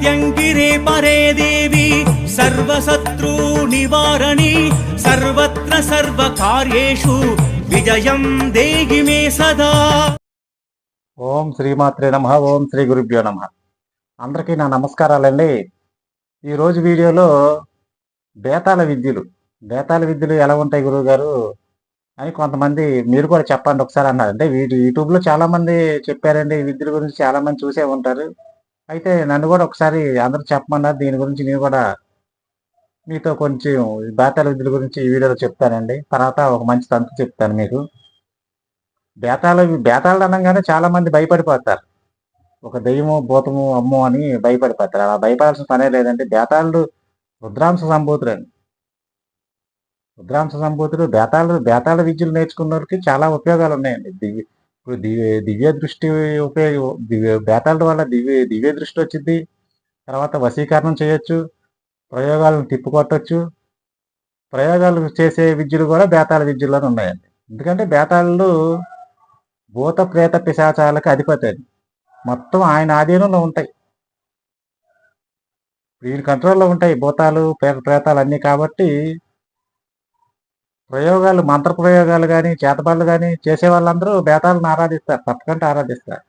ప్రత్యంగిరే పరే దేవి సర్వశత్రూ నివారణి సర్వత్ర సర్వకార్యేషు విజయం దేహి మే సదా. ఓం శ్రీమాత్రే నమ ఓం శ్రీ గురుభ్యో నమ. అందరికీ నా నమస్కారాలండి. ఈరోజు వీడియోలో బేతాళ విద్యలు. బేతాళ విద్యలు ఎలా ఉంటాయి గురువు గారు అని కొంతమంది మీరు కూడా చెప్పండి ఒకసారి అన్నారు అంటే వీటి యూట్యూబ్లో చాలామంది చెప్పారండి ఈ విద్యల గురించి చాలామంది చూసే ఉంటారు. అయితే నన్ను కూడా ఒకసారి అందరూ చెప్పమన్నారు. దీని గురించి నేను కూడా మీతో కొంచెం ఈ బేతాళ విద్యల గురించి ఈ వీడియోలో చెప్తానండి. తర్వాత ఒక మంచి తంతు చెప్తాను మీకు. బేతాళ బేతాళ అనగానే చాలా మంది భయపడిపోతారు. ఒక దెయ్యము భూతము అమ్మో అని భయపడిపోతారు. అలా భయపడాల్సిన పనే లేదంటే బేతాళుడు రుద్రాంశ సంభూతుడు అండి రుద్రాంశ సంభూతుడు బేతాళుడు బేతాళ విద్యలు నేర్చుకున్న చాలా ఉపయోగాలు ఉన్నాయండి. ఇప్పుడు దివ్య దివ్య దృష్టి ఉపయోగ దివ్య బేతాళ వల్ల దివ్య దివ్య దృష్టి వచ్చింది. తర్వాత వశీకరణం చేయొచ్చు. ప్రయోగాలను తిప్పుకొట్టచ్చు. ప్రయోగాలు చేసే విద్యలు కూడా బేతాళ విద్యలోనే ఉన్నాయండి. ఎందుకంటే బేతాళుడు భూత ప్రేత పిశాచాలకు అధిపతి అది. మొత్తం ఆయన ఆధీనంలో ఉంటాయి. ఈయన కంట్రోల్లో ఉంటాయి భూతాలు ప్రేత ప్రేతాలు అన్నీ కాబట్టి ప్రయోగాలు మంత్ర ప్రయోగాలు కానీ చేతబడులు కానీ చేసే వాళ్ళందరూ బేతాలను ఆరాధిస్తారు తప్పకుండా ఆరాధిస్తారు.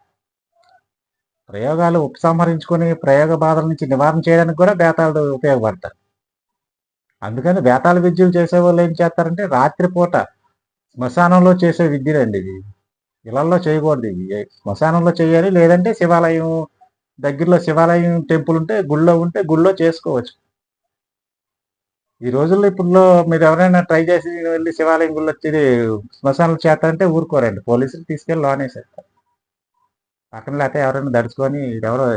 ప్రయోగాలు ఉపసంహరించుకొని ప్రయోగ బాధల నుంచి నివారణ చేయడానికి కూడా బేతాళుడు ఉపయోగపడతారు. అందుకని బేతాళ విద్యలు చేసే వాళ్ళు ఏం చేస్తారంటే రాత్రిపూట శ్మశానంలో చేసే విద్యలండి ఇది ఇళ్ళలో చేయకూడదు ఇవి. శ్మశానంలో చేయాలి లేదంటే శివాలయం దగ్గరలో శివాలయం టెంపుల్ ఉంటే గుళ్ళో ఉంటే గుళ్ళో చేసుకోవచ్చు. ఈ రోజుల్లో ఇప్పుడులో మీరు ఎవరైనా ట్రై చేసి వెళ్ళి శివాలయం గుళ్ళు వచ్చి చేత అంటే ఊరుకోరండి. పోలీసులు తీసుకెళ్ళి లోనేసేస్తారు పక్కన లేకపోతే ఎవరైనా దడుచుకొని ఎవరో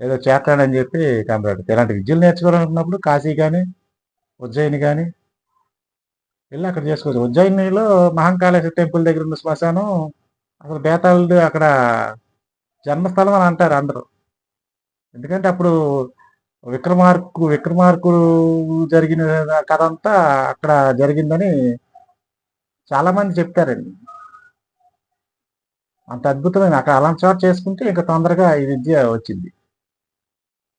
ఏదో చేస్తాడని చెప్పి కంప్లీట్ ఇలాంటి విద్యలు నేర్చుకోవాలనుకున్నప్పుడు కాశీ కానీ ఉజ్జయిని కానీ వెళ్ళి అక్కడ చేసుకోవచ్చు. ఉజ్జయినిలో మహంకాళేశ్వర టెంపుల్ దగ్గర ఉన్న శ్మశానం అసలు బేతాళుడు అక్కడ జన్మస్థలం అని అంటారు అందరూ. ఎందుకంటే అప్పుడు విక్రమార్కు విక్రమార్కుడు జరిగిన కథ అంతా అక్కడ జరిగిందని చాలామంది చెప్తారండి. అంత అద్భుతమైన అక్కడ అలాంటి చేసుకుంటే ఇంకా తొందరగా ఈ విద్య వచ్చింది.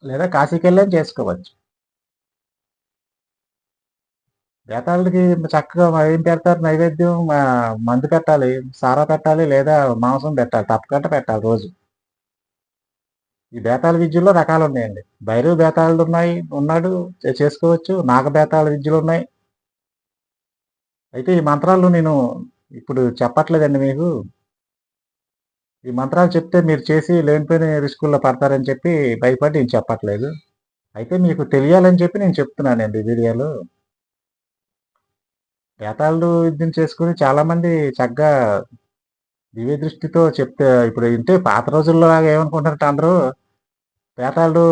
లేదా కాశీకి వెళ్ళని చేసుకోవచ్చు. బేతాళుడికి చక్కగా ఏం పెడతారు? నైవేద్యం మా- మందు పెట్టాలి సారా పెట్టాలి లేదా మాంసం పెట్టాలి తప్పకుండా పెట్టాలి రోజు. ఈ బేతాళ విద్యలో రకాలు ఉన్నాయండి. భైరవ బేతాళుడు ఉన్నాయి ఉన్నాడు చేసుకోవచ్చు నాగ బేతాళ విద్యలు ఉన్నాయి. అయితే ఈ మంత్రాలు నేను ఇప్పుడు చెప్పట్లేదండి మీకు. ఈ మంత్రాలు చెప్తే మీరు చేసి లేనిపోయిన రిస్కుల్లో పడతారని చెప్పి భయపడి నేను చెప్పట్లేదు. అయితే మీకు తెలియాలని చెప్పి నేను చెప్తున్నానండి వీడియోలో. వేతాళుడు విద్యను చేసుకుని చాలామంది చక్కగా దివ్య దృష్టితో చెప్తే ఇప్పుడు ఇంటే పాత రోజుల్లో లాగా ఏమనుకుంటారంటే అందరూ బేతాళుడు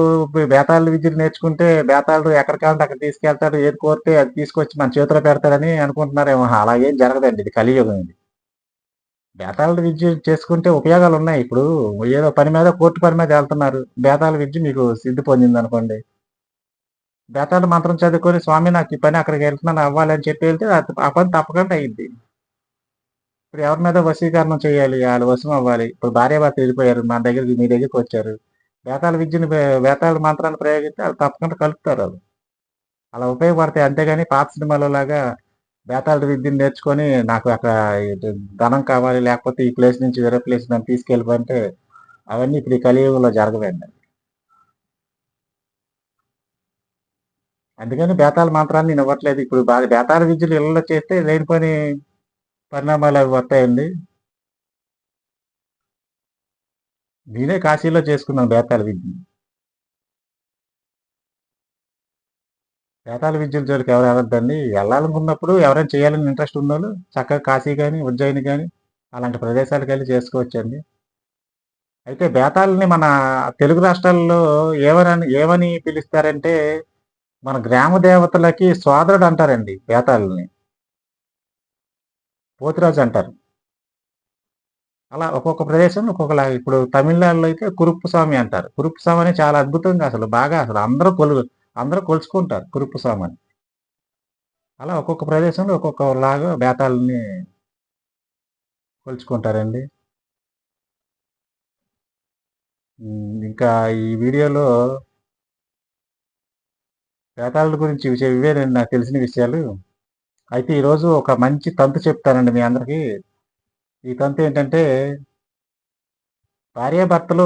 బేతాళుడు విద్యను నేర్చుకుంటే బేతాళుడు ఎక్కడికి కావాలంటే అక్కడ తీసుకెళ్తాడు ఏది కోరితే అది తీసుకొచ్చి మన చేతిలో పెడతాడని అనుకుంటున్నారేమో. అలాగేం జరగదండి ఇది కలియుగం ఇది. బేతాళుడు విద్య చేసుకుంటే ఉపయోగాలు ఉన్నాయి. ఇప్పుడు ఏదో పని మీద కోర్టు పని మీద వెళ్తున్నారు. బేతాళ విద్య మీకు సిద్ధి పొందింది అనుకోండి. బేతాళ మంత్రం చదువుకొని స్వామి నాకు ఈ పని అక్కడికి వెళ్తున్నాను అవ్వాలి అని చెప్పి వెళ్తే ఆ పని తప్పకుండా అయ్యింది ఇప్పుడు ఎవరి మీద వశీకరణం చేయాలి? వాళ్ళు వశం అవ్వాలి. ఇప్పుడు భార్య భర్త వెళ్ళిపోయారు మన దగ్గరికి మీ దగ్గరికి వచ్చారు. వేతాల విద్యను వేతాల మంత్రాన్ని ప్రయోగిస్తే వాళ్ళు తప్పకుండా కలుపుతారు వాళ్ళు. అలా ఉపయోగపడతాయి. అంతేగాని పాత సినిమాలో లాగా బేతాళ విద్యను నేర్చుకొని నాకు అక్కడ ధనం కావాలి లేకపోతే ఈ ప్లేస్ నుంచి వేరే ప్లేస్ నన్ను తీసుకెళ్ళిపోంటే అవన్నీ ఇప్పుడు ఈ కలియుగంలో జరగవండి. అందుకని బేతాళ మంత్రాన్ని నేను ఇవ్వట్లేదు. ఇప్పుడు బాగా బేతాళ విద్యలు ఇళ్ళలో చేస్తే లేనిపోని పరిణామాలు అవి వస్తాయండి. నేనే కాశీలో చేసుకున్నాను బేతాల విద్య బేతాల విద్యల జోలికి ఎవరు వెళ్ళొద్దండి. వెళ్ళాలనుకున్నప్పుడు ఎవరైనా చేయాలని ఇంట్రెస్ట్ ఉన్నోళ్ళు చక్కగా కాశీ కానీ ఉజ్జయిని కానీ అలాంటి ప్రదేశాలకు వెళ్ళి చేసుకోవచ్చండి. అయితే బేతాలని మన తెలుగు రాష్ట్రాల్లో ఏమని ఏమని పిలుస్తారంటే మన గ్రామ దేవతలకి సోదరుడు అంటారండి బేతాలని పోతిరాజు అంటారు. అలా ఒక్కొక్క ప్రదేశం ఒక్కొక్కలా ఇప్పుడు తమిళనాడులో అయితే కురుప్పు స్వామి అంటారు. కురుప్పు స్వామి అని చాలా అద్భుతంగా అసలు బాగా అసలు అందరూ కొలు అందరూ కొలుచుకుంటారు కురుప్పు స్వామి అని. అలా ఒక్కొక్క ప్రదేశంలో ఒక్కొక్కలాగా బేతాలని కొలుచుకుంటారండి. ఇంకా ఈ వీడియోలో బేతాళుల గురించి ఇవి ఇవే నాకు తెలిసిన విషయాలు అయితే ఈరోజు ఒక మంచి తంతు చెప్తానండి మీ అందరికీ. ఈ తంతు ఏంటంటే భార్యాభర్తలు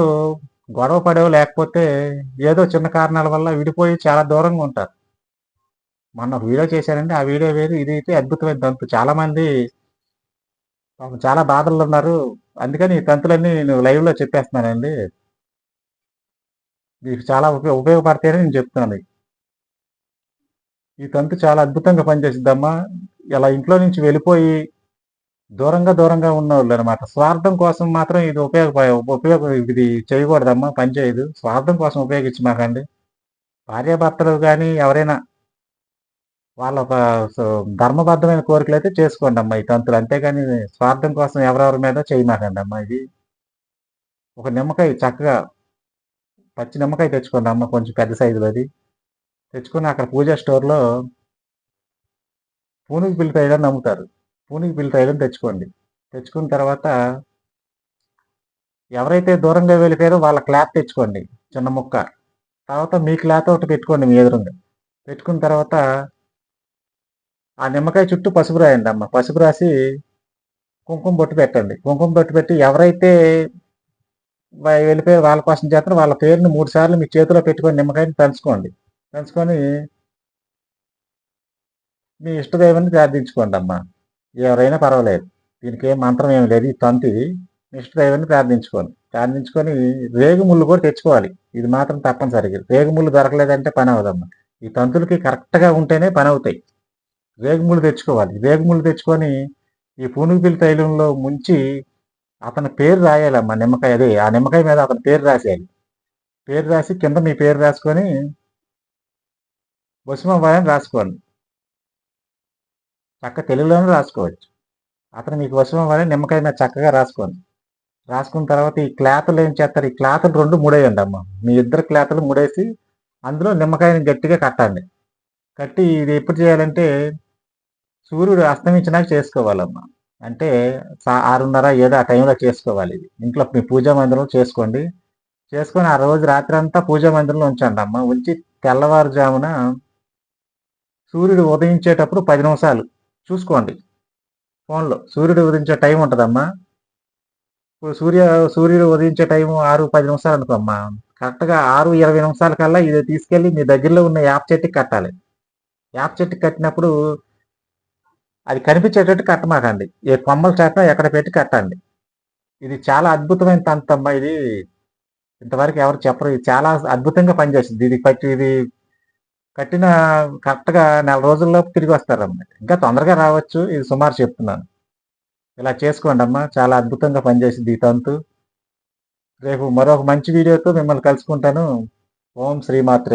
గొడవ పడేవి లేకపోతే ఏదో చిన్న కారణాల వల్ల విడిపోయి చాలా దూరంగా ఉంటారు. మొన్న ఒక వీడియో చేశానండి. ఆ వీడియో వేరు ఇది అయితే అద్భుతమైన తంతు. చాలా మంది చాలా బాధల్లో ఉన్నారు. అందుకని ఈ తంతులన్నీ నేను లైవ్లో చెప్పేస్తున్నానండి. మీకు చాలా ఉపయోగ ఉపయోగపడతాయని నేను చెప్తున్నాను ఈ తంతు చాలా అద్భుతంగా పనిచేసిద్దమ్మా. ఇలా ఇంట్లో నుంచి వెళ్ళిపోయి దూరంగా దూరంగా ఉన్న వాళ్ళు అనమాట స్వార్థం కోసం మాత్రం ఇది ఉపయోగ ఉపయోగ ఇది చేయకూడదమ్మా పని చేయదు. స్వార్థం కోసం ఉపయోగించి మాకండి. భార్యాభర్తలు కానీ ఎవరైనా వాళ్ళ ఒక ధర్మబద్ధమైన కోరికలు అయితే చేసుకోండి అమ్మా ఈ తంతులు. అంతేగాని స్వార్థం కోసం ఎవరెవరి మీద చేయమాకండి అమ్మా ఇది. ఒక నిమ్మకాయ చక్కగా పచ్చి నిమ్మకాయ తెచ్చుకోండి అమ్మ కొంచెం పెద్ద సైజులో అది. తెచ్చుకొని అక్కడ పూజా స్టోర్లో పూనికి పిల్లి తైలని అమ్ముతారు పూనికి పిల్లి తైలం తెచ్చుకోండి. తెచ్చుకున్న తర్వాత ఎవరైతే దూరంగా వెళ్ళిపోయారో వాళ్ళ క్లాత్ తెచ్చుకోండి చిన్న ముక్క. తర్వాత మీ క్లాత్ ఒకటి పెట్టుకోండి మీ ఎదురుగా. పెట్టుకున్న తర్వాత ఆ నిమ్మకాయ చుట్టూ పసుపు రాయండి అమ్మ. పసుపు రాసి కుంకుమ బొట్టు పెట్టండి. కుంకుమ బొట్టు పెట్టి ఎవరైతే వెళ్ళిపోయారు వాళ్ళ కోసం చేస్తారో వాళ్ళ పేరుని మూడు సార్లు మీ చేతిలో పెట్టుకొని నిమ్మకాయని పెంచుకోండి. పెంచుకొని మీ ఇష్టదైవాన్ని ప్రార్థించుకోండి అమ్మా. ఎవరైనా పర్వాలేదు. దీనికి ఏం మంత్రం ఏమి లేదు. ఈ తంతు ఇది మీ ఇష్టదైవాన్ని ప్రార్థించుకోండి. ప్రార్థించుకొని రేగుముళ్ళు కూడా తెచ్చుకోవాలి. ఇది మాత్రం తప్పనిసరిగా. రేగుముళ్ళు దొరకలేదంటే పని అవదమ్మా ఈ తంతులకి కరెక్ట్గా ఉంటేనే పని అవుతాయి. రేగుముళ్ళు తెచ్చుకోవాలి. రేగుముళ్ళు తెచ్చుకొని ఈ పునుగుపిల్లి తైలంలో ముంచి అతని పేరు రాయాలమ్మా. నిమ్మకాయ అదే ఆ నిమ్మకాయ మీద అతని పేరు రాసేయాలి. పేరు రాసి కింద మీ పేరు రాసుకొని వసుమవ్వాలని రాసుకోవాలి. చక్క తెలుగులోనే రాసుకోవచ్చు. అతను మీకు వసుమవ్వాలని నిమ్మకాయ మీద చక్కగా రాసుకోండి రాసుకున్న తర్వాత ఈ క్లాతులు ఏం చేస్తారు? ఈ క్లాతులు రెండు మూడేయండి అమ్మ మీ ఇద్దరు క్లాతులు మూడేసి అందులో నిమ్మకాయని గట్టిగా కట్టండి కట్టి ఇది ఎప్పుడు చేయాలంటే సూర్యుడు అస్తమించినాక చేసుకోవాలమ్మా. అంటే సా- ఆరున్నర ఏదో ఆ టైంలో చేసుకోవాలి ఇది. ఇంట్లో మీ పూజా మందిరంలో చేసుకోండి. చేసుకొని ఆ రోజు రాత్రి అంతా పూజా మందిరంలో ఉంచండి అమ్మ ఉంచి తెల్లవారుజామున సూర్యుడు ఉదయించేటప్పుడు పది నిమిషాలు. చూసుకోండి. ఫోన్లో. సూర్యుడు ఉదయించే టైం ఉంటుందమ్మా. ఇప్పుడు సూర్య సూర్యుడు ఉదయించే టైం ఆరు పది నిమిషాలు అనుకోమ్మా. కరెక్ట్గా ఆరు ఇరవై నిమిషాల కల్లా ఇది తీసుకెళ్ళి మీ దగ్గరలో ఉన్న యాప్ చెట్టుకి కట్టాలి. యాప్ చెట్టుకి కట్టినప్పుడు అది కనిపించేటట్టు కట్టమాకండి. ఏ కొమ్మలు చేత ఎక్కడ పెట్టి కట్టండి. ఇది చాలా అద్భుతమైన తంతమ్మ ఇది. ఇంతవరకు ఎవరు చెప్పరు. ఇది చాలా అద్భుతంగా పనిచేస్తుంది. ఇది పట్టి ఇది కట్టిన కరెక్ట్గా నెల రోజుల్లోపు తిరిగి వస్తారన్నమాట ఇంకా తొందరగా రావచ్చు ఇది సుమారు చెప్తున్నాను. ఇలా చేసుకోండి అమ్మా చాలా అద్భుతంగా పనిచేసింది ఈ తంతు. రేపు మరొక మంచి వీడియోతో మిమ్మల్ని కలుసుకుంటాను. ఓం శ్రీమాత్రే